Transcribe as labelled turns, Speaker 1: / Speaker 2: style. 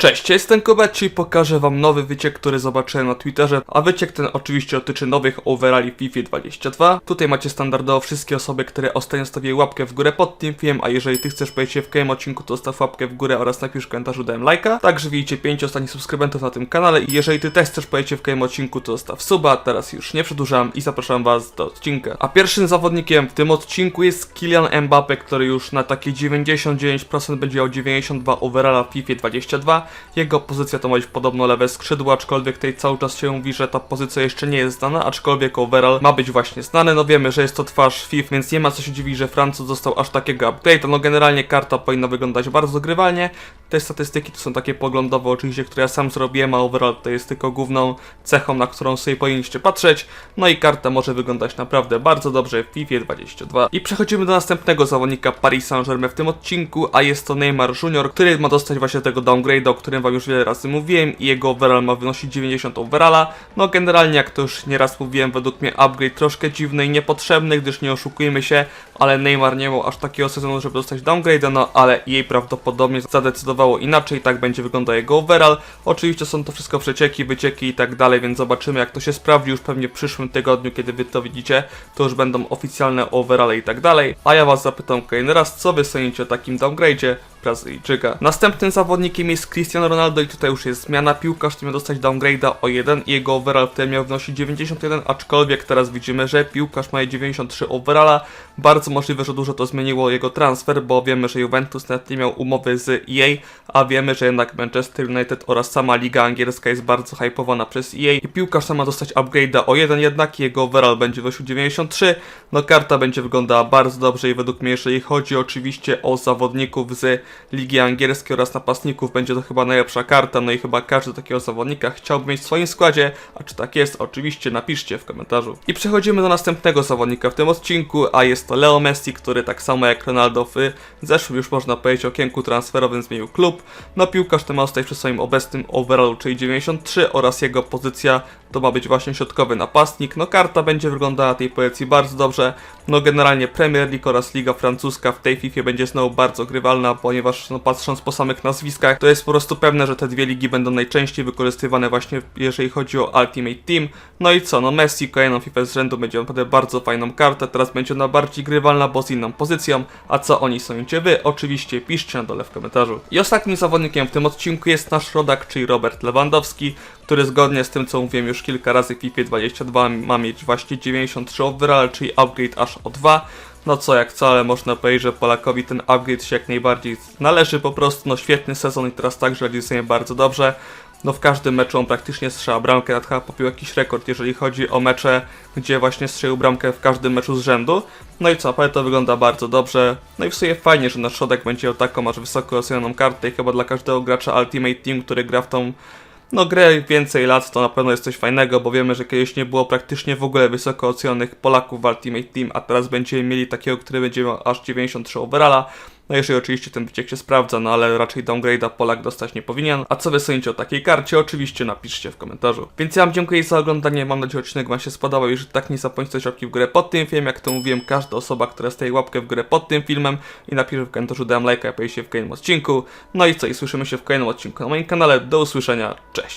Speaker 1: Cześć, ja jestem Kubet i pokażę wam nowy wyciek, który zobaczyłem na Twitterze, a wyciek ten oczywiście dotyczy nowych overalli FIFA 22. Tutaj macie standardowo wszystkie osoby, które ostatnio stawiły łapkę w górę pod tym filmem, a jeżeli ty chcesz powiedzieć się w kolejnym odcinku, to zostaw łapkę w górę oraz napisz w komentarzu dałem lajka. Także widzicie 5 ostatnich subskrybentów na tym kanale i jeżeli ty też chcesz powiedzieć się w kolejnym odcinku, to zostaw suba, teraz już nie przedłużam i zapraszam was do odcinka. A pierwszym zawodnikiem w tym odcinku jest Kylian Mbappe, który już na takie 99% będzie miał 92 overalla FIFA 22. Jego pozycja to ma być podobno lewe skrzydło, aczkolwiek tutaj cały czas się mówi, że ta pozycja jeszcze nie jest znana, aczkolwiek overall ma być właśnie znany. No wiemy, że jest to twarz FIFA, więc nie ma co się dziwić, że Francuz dostał aż takiego upgrade'a. No generalnie karta powinna wyglądać bardzo grywalnie. Te statystyki to są takie poglądowe oczywiście, które ja sam zrobiłem, a overall to jest tylko główną cechą, na którą sobie powinniście patrzeć. No i karta może wyglądać naprawdę bardzo dobrze w FIFA 22. I przechodzimy do następnego zawodnika Paris Saint-Germain w tym odcinku, a jest to Neymar Junior, który ma dostać właśnie tego downgrade'a, o którym wam już wiele razy mówiłem i jego overall ma wynosić 90 overalla. No generalnie jak to już nieraz mówiłem, według mnie upgrade troszkę dziwny i niepotrzebny, gdyż nie oszukujmy się, ale Neymar nie miał aż takiego sezonu, żeby dostać downgrade'a, no ale jej prawdopodobnie zadecydowało inaczej, tak będzie wyglądał jego overall. Oczywiście są to wszystko przecieki, wycieki i tak dalej, więc zobaczymy jak to się sprawdzi już pewnie w przyszłym tygodniu, kiedy wy to widzicie, to już będą oficjalne overall i tak dalej. A ja was zapytam kolejny raz, co wy sądzicie o takim downgrade'zie? Brazylijczyka. Następnym zawodnikiem jest Cristiano Ronaldo i tutaj już jest zmiana. Piłkarz miał dostać downgrade'a o 1 i jego overall wtedy miał wynosić 91, aczkolwiek teraz widzimy, że piłkarz ma 93 overalla. Bardzo możliwe, że dużo to zmieniło jego transfer, bo wiemy, że Juventus nawet nie miał umowy z EA, a wiemy, że jednak Manchester United oraz sama liga angielska jest bardzo hypowana przez EA i piłkarz ma dostać upgrade'a o 1 jednak jego overall będzie wynosił 93. No karta będzie wyglądała bardzo dobrze i według mnie, jeżeli chodzi oczywiście o zawodników z Ligi Angielskiej oraz napastników będzie to chyba najlepsza karta, no i chyba każdy takiego zawodnika chciałby mieć w swoim składzie, a czy tak jest, oczywiście napiszcie w komentarzu. I przechodzimy do następnego zawodnika w tym odcinku, a jest to Leo Messi, który tak samo jak Ronaldo w zeszłym już można powiedzieć okienku transferowym zmienił klub. No piłkarz ten ma zostać przy swoim obecnym overallu, czyli 93 oraz jego pozycja to ma być właśnie środkowy napastnik. No karta będzie wyglądała tej pozycji bardzo dobrze. No generalnie Premier League oraz Liga Francuska w tej FIFA będzie znowu bardzo grywalna, ponieważ no patrząc po samych nazwiskach, to jest po prostu pewne, że te dwie ligi będą najczęściej wykorzystywane właśnie jeżeli chodzi o Ultimate Team. No i co, no Messi kolejną FIFA z rzędu będzie naprawdę bardzo fajną kartę, teraz będzie ona bardziej grywalna, bo z inną pozycją. A co oni sądzicie wy? Oczywiście piszcie na dole w komentarzu. I ostatnim zawodnikiem w tym odcinku jest nasz rodak, czyli Robert Lewandowski, który zgodnie z tym co mówiłem już kilka razy w FIFA 22 ma mieć właśnie 93 overall, czyli upgrade aż o 2. No co jak wcale można powiedzieć, że Polakowi ten upgrade się jak najbardziej należy po prostu, no świetny sezon i teraz także radzi sobie bardzo dobrze. No w każdym meczu on praktycznie strzela bramkę, nawet chyba popił jakiś rekord, jeżeli chodzi o mecze, gdzie właśnie strzelił bramkę w każdym meczu z rzędu. No i co, ale to wygląda bardzo dobrze. No i w sumie fajnie, że nasz środek będzie miał taką aż wysoko ocenioną kartę i chyba dla każdego gracza Ultimate Team, który gra w tą no grę więcej lat to na pewno jest coś fajnego, bo wiemy, że kiedyś nie było praktycznie w ogóle wysoko ocenionych Polaków w Ultimate Team, a teraz będziemy mieli takiego, który będzie miał aż 93 overalla. No jeżeli oczywiście ten wyciek się sprawdza, no ale raczej downgrade'a Polak dostać nie powinien. A co wy sądzicie o takiej karcie? Oczywiście napiszcie w komentarzu. Więc ja wam dziękuję za oglądanie, mam nadzieję, że odcinek wam się spodobał. Jeżeli tak, nie zapomnijcie łapki w górę pod tym filmem. Jak to mówiłem, każda osoba, która staje łapkę w górę pod tym filmem i napisze w komentarzu dam lajka, like, pojawi się w kolejnym odcinku. No i co, i słyszymy się w kolejnym odcinku na moim kanale. Do usłyszenia, cześć!